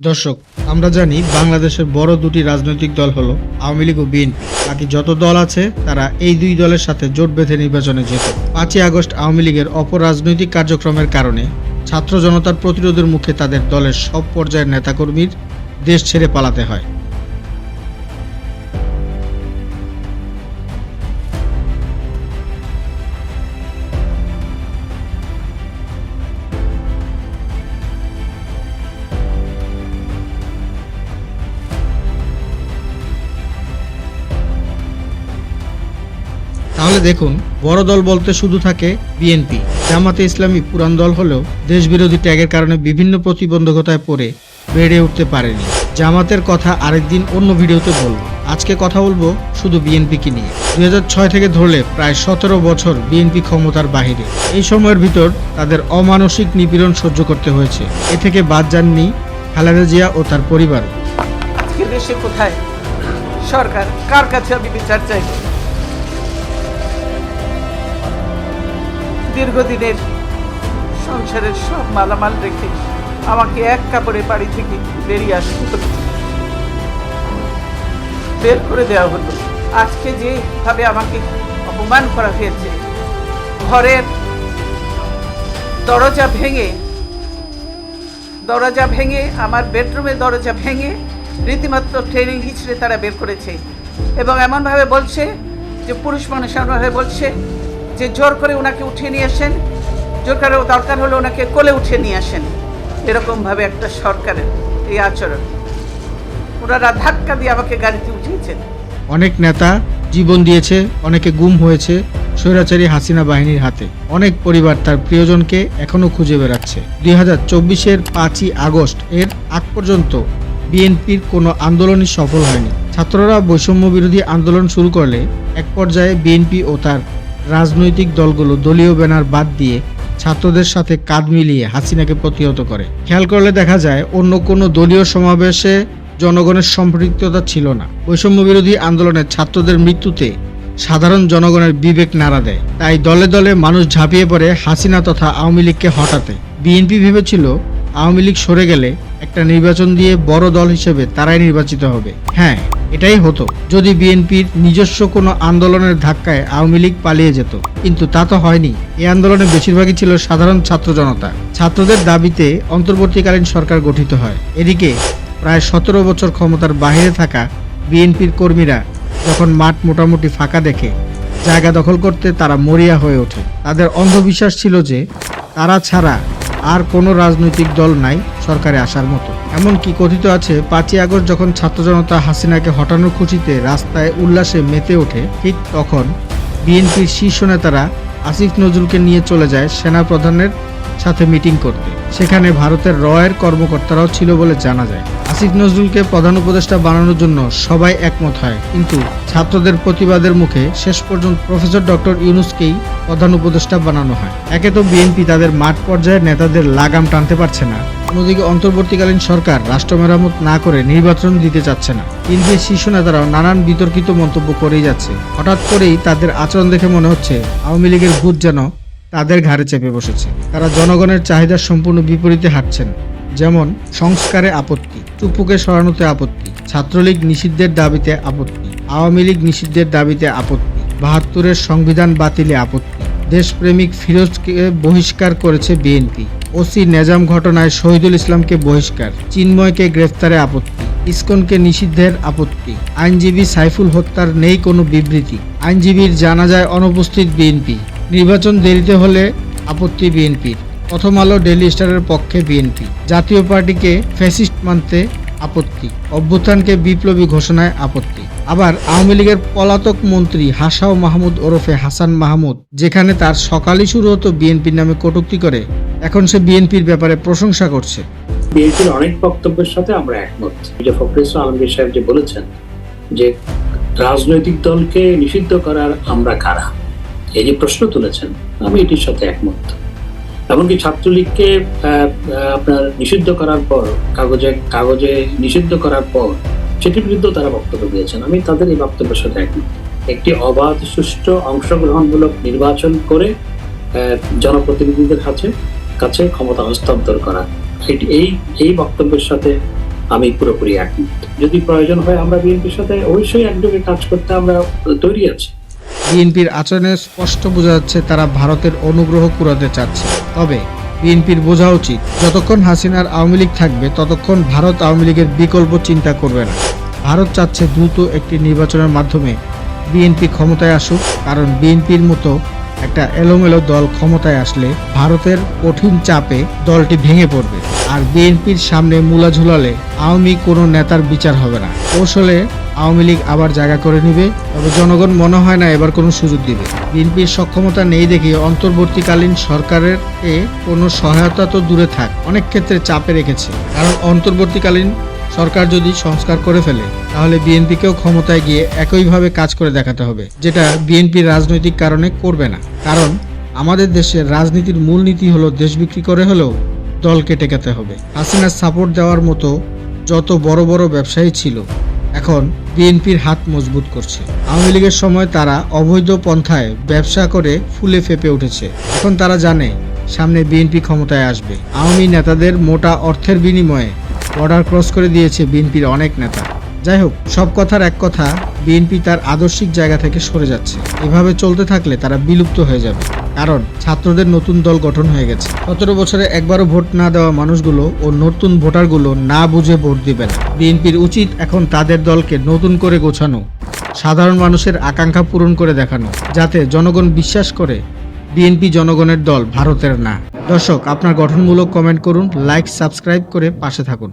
দর্শক, আমরা জানি বাংলাদেশের বড় দুটি রাজনৈতিক দল হল আওয়ামী লীগ ও বিএনপি। বাকি যত দল আছে, তারা এই দুই দলের সাথে জোট বেঁধে নির্বাচনে যেত পাঁচই আগস্ট আওয়ামী লীগের অপরাজনৈতিক কার্যক্রমের কারণে ছাত্র জনতার প্রতিরোধের মুখে তাদের দলের সব পর্যায়ের নেতাকর্মীর দেশ ছেড়ে পালাতে হয়। দেখুন, বড় দল বলতে শুধু থাকে বিএনপি জামাতে ইসলামী পুরান দল হলেও দেশবিরোধী ট্যাগের কারণে বিভিন্ন প্রতিবন্ধকতায় পড়ে, বেড়ে উঠতে পারেনি। জামাতের কথা আরেকদিন অন্য ভিডিওতে বলব। আজকে কথা বলব শুধু বিএনপিকে নিয়ে। দু হাজার ছয় থেকে ধরলে প্রায় সতেরো বছর বিএনপি ক্ষমতার বাহিরে। এই সময়ের ভিতর তাদের অমানসিক নিপীড়ন সহ্য করতে হয়েছে। এ থেকে বাদ যাননি খালেদা জিয়া ও তার পরিবার। দেশে কোথায়? সরকার, কার কাছে আমি বিচার চাইব? দীর্ঘদিনের সংসারের সব মালামাল রেখে আমাকে এক কাপড়ে বাড়ি থেকে বেরিয়ে আসতে বের করে দেওয়া হলো আজকে যেভাবে আমাকে অপমান করা হয়েছে, ঘরের দরজা ভেঙে দরজা ভেঙে, আমার বেডরুমের দরজা ভেঙে রীতিমাত্র ট্রেনিং হিচড়ে তারা বের করেছে। এবং এমনভাবে বলছে যে, পুরুষ মানুষ এমনভাবে বলছে যে জোর করে ওনাকে উঠিয়ে নিয়ে আসেন, জোর করে দরকার হলে ওনাকে কোলে উঠিয়ে নিয়ে আসেন, এরকমভাবে একটা সরকারের এই আচরণ। ওনারা ধাক্কা দিয়ে আমাকে গাড়িতে উঠিয়েছেন। অনেক নেতা জীবন দিয়েছে, অনেকে গুম হয়েছে স্বৈরাচারী হাসিনা বাহিনীর হাতে। অনেক পরিবার তার প্রিয়জনকে এখনও খুঁজে বেড়াচ্ছে। দুই হাজার চব্বিশের পাঁচই আগস্ট এর আগ পর্যন্ত বিএনপির কোনো আন্দোলনই সফল হয়নি। ছাত্ররা বৈষম্য বিরোধী আন্দোলন শুরু করলে এক পর্যায়ে বিএনপি ও তার রাজনৈতিক দলগুলো দলীয় ব্যানার বাদ দিয়ে ছাত্রদের সাথে কাঁধ মিলিয়ে হাসিনাকে প্রতিহত করে। খেয়াল করলে দেখা যায়, অন্য কোনো দলীয় সমাবেশে জনগণের সম্পৃক্ততা ছিল না। বৈষম্য বিরোধী আন্দোলনে ছাত্রদের মৃত্যুতে সাধারণ জনগণের বিবেক নাড়া দেয়। তাই দলে দলে মানুষ ঝাঁপিয়ে পড়ে হাসিনা তথা আওয়ামী লীগকে হটাতে। বিএনপি ভেবেছিল আওয়ামী লীগ সরে গেলে একটা নির্বাচন দিয়ে বড় দল হিসেবে তারাই নির্বাচিত হবে। হ্যাঁ এটাই হতো। যদি বিএনপির নিজস্ব কোনো আন্দোলনের ধাক্কায় আওয়ামী লীগ পালিয়ে যেত। কিন্তু তা তো হয়নি। এই আন্দোলনে বেশিরভাগই ছিল সাধারণ ছাত্র জনতা। ছাত্রদের দাবিতে অন্তর্বর্তীকালীন সরকার গঠিত হয়। এদিকে প্রায় সতেরো বছর ক্ষমতার বাইরে থাকা বিএনপির কর্মীরা যখন মাঠ মোটামুটি ফাঁকা দেখে, জায়গা দখল করতে তারা মরিয়া হয়ে ওঠে। তাদের অন্ধবিশ্বাস ছিল যে তারা ছাড়া আর কোনো রাজনৈতিক দল নাই সরকারে আসার মতো। এমনকি কথিত আছে, পাঁচই আগস্ট যখন ছাত্র জনতা হাসিনাকে হটানোর খুশিতে রাস্তায় উল্লাসে মেতে ওঠে, ঠিক তখন বিএনপির শীর্ষ নেতারা আসিফ নজরুলকে নিয়ে চলে যায় সেনা প্রধানের সাথে মিটিং করতে। সেখানে ভারতের রয়ের কর্মকর্তারাও ছিল বলে জানা যায়। আসিফ নজরুলকে প্রধান উপদেষ্টা বানানোর জন্য সবাই একমত হয়। কিন্তু ছাত্রদের প্রতিবাদের মুখে শেষ পর্যন্ত প্রফেসর ডক্টর ইউনুসকেই প্রধান উপদেষ্টা বানানো হয়। একে তো বিএনপি তাদের মাঠ পর্যায়ের নেতাদের লাগাম টানতে পারছে না। অন্যদিকে অন্তর্বর্তীকালীন সরকার রাষ্ট্র মেরামত না করে নির্বাচন দিতে চাচ্ছে না। কেন্দ্রীয় শীর্ষ নেতারাও নানান বিতর্কিত মন্তব্য করেই যাচ্ছে। হঠাৎ করেই তাদের আচরণ দেখে মনে হচ্ছে আওয়ামী লীগের ভূত যেন তাদের ঘাড়ে চেপে বসেছে। তারা জনগণের চাহিদার সম্পূর্ণ বিপরীতে হাঁটছেন। যেমন, সংস্কারে আপত্তি চুপুকে সরানোতে আপত্তি, ছাত্রলীগ নিষিদ্ধের দাবিতে আপত্তি, আওয়ামী লীগ নিষিদ্ধের দাবিতে আপত্তি। বাহাত্তরের সংবিধান বাতিলে আপত্তি। দেশপ্রেমিক ফিরোজকে বহিষ্কার করেছে বিএনপি। ওসি নেজাম ঘটনায় শহীদুল ইসলামকে বহিষ্কার। চিন্ময়কে গ্রেফতারে আপত্তি। ইসকনকে নিষিদ্ধের আপত্তি। আইনজীবী সাইফুল হত্যার নেই কোনো বিবৃতি। আইনজীবীর জানাজায় অনুপস্থিত বিএনপি। নির্বাচন দেরিতে হলে আপত্তি বিএনপির। প্রথম আলো ডেলি স্টারের পক্ষে বিএনপি। জাতীয় পার্টিকে ফ্যাসিস্ট মানতে আপত্তি। অভ্যুত্থানকে বিপ্লবী ঘোষণায় আপত্তি। আবার আওয়ামী লীগের পলাতক মন্ত্রী হাসাও মাহমুদ ওরফে হাসান মাহমুদ, যেখানে তার সকালই শুরু হতো বিএনপির নামে কটুক্তি করে, এখন সে বিএনপির ব্যাপারে প্রশংসা করছে। বিএনপির অনেক বক্তব্যের সাথে আমরা একমত। যে ফখরুল আলমগীর সাহেব যে বলেছেন যে রাজনৈতিক দলকে নিষিদ্ধ করার আমরা কারা? এই যে প্রশ্ন তুলেছেন, আমি এটির সাথে একমত। এমনকি ছাত্রলীগকে আপনার নিষিদ্ধ করার পর, কাগজে কাগজে নিষিদ্ধ করার পর, সেটির বিরুদ্ধে তারা বক্তব্য দিয়েছেন। আমি তাদের এই বক্তব্যের সাথে একমত। একটি অবাধ, সুষ্ঠু, অংশগ্রহণমূলক নির্বাচন করে জনপ্রতিনিধিদের কাছে কাছে ক্ষমতা হস্তান্তর করা। এটি- এই এই বক্তব্যের সাথে আমি পুরোপুরি একমত। যদি প্রয়োজন হয় আমরা বিএনপির সাথে অবশ্যই একযোগে কাজ করতে আমরা তৈরি আছি। বিএনপির আচরণে স্পষ্ট বোঝা যাচ্ছে তারা ভারতের অনুগ্রহ কুড়াতে চাচ্ছে। তবে বিএনপির বোঝা উচিত, যতক্ষণ হাসিনার আওয়ামী লীগ থাকবে, ততক্ষণ ভারত আওয়ামী লীগের বিকল্প চিন্তা করবে না। ভারত চাচ্ছে দ্রুত একটি নির্বাচনের মাধ্যমে বিএনপি ক্ষমতায় আসুক, কারণ বিএনপির মতো একটা এলোমেলো দল ক্ষমতায় আসলে ভারতের কঠিন চাপে দলটি ভেঙে পড়বে। আর বিএনপির সামনে মূলা ঝুলালে আওয়ামী কোনো নেতার বিচার হবে না। কৌশলে আওয়ামী লীগ আবার জায়গা করে নিবে, তবে জনগণ মনে হয় না এবার কোনো সুযোগ দিবে। বিএনপির সক্ষমতা নেই দেখে অন্তর্বর্তীকালীন সরকারের এ কোনো সহায়তা তো দূরে থাক, অনেক ক্ষেত্রে চাপে রেখেছে। কারণ অন্তর্বর্তীকালীন সরকার যদি সংস্কার করে ফেলে, তাহলে বিএনপিকেও ক্ষমতায় গিয়ে একইভাবে কাজ করে দেখাতে হবে, যেটা বিএনপির রাজনৈতিক কারণে করবে না। কারণ আমাদের দেশের রাজনীতির মূল নীতি হলো দেশ বিক্রি করে হলেও দলকে টেকাতে হবে। হাসিনার সাপোর্ট দেওয়ার মতো যত বড় বড় ব্যবসায়ী ছিল এখন বিএনপির হাত মজবুত করছে। আওয়ামী লীগের সময় তারা অবৈধ পন্থায় ব্যবসা করে ফুলে ফেপে উঠেছে। এখন তারা জানে সামনে বিএনপি ক্ষমতায় আসবে। আওয়ামী নেতাদের মোটা অর্থের বিনিময়ে বর্ডার ক্রস করে দিয়েছে বিএনপির অনেক নেতা। যাই হোক, সব কথার এক কথা, বিএনপি তার আদর্শিক জায়গা থেকে সরে যাচ্ছে। এভাবে চলতে থাকলে তারা বিলুপ্ত হয়ে যাবে। কারণ ছাত্রদের নতুন দল গঠন হয়ে গেছে। সতেরো বছরে একবারও ভোট না দেওয়া মানুষগুলো ও নতুন ভোটারগুলো না বুঝে ভোট দিবে না। বিএনপির উচিত এখন তাদের দলকে নতুন করে গোছানো, সাধারণ মানুষের আকাঙ্ক্ষা পূরণ করে দেখানো, যাতে জনগণ বিশ্বাস করে বিএনপি জনগণের দল ভারতের না। দর্শক, আপনার গঠনমূলক কমেন্ট করুন, লাইক, সাবস্ক্রাইব করে পাশে থাকুন।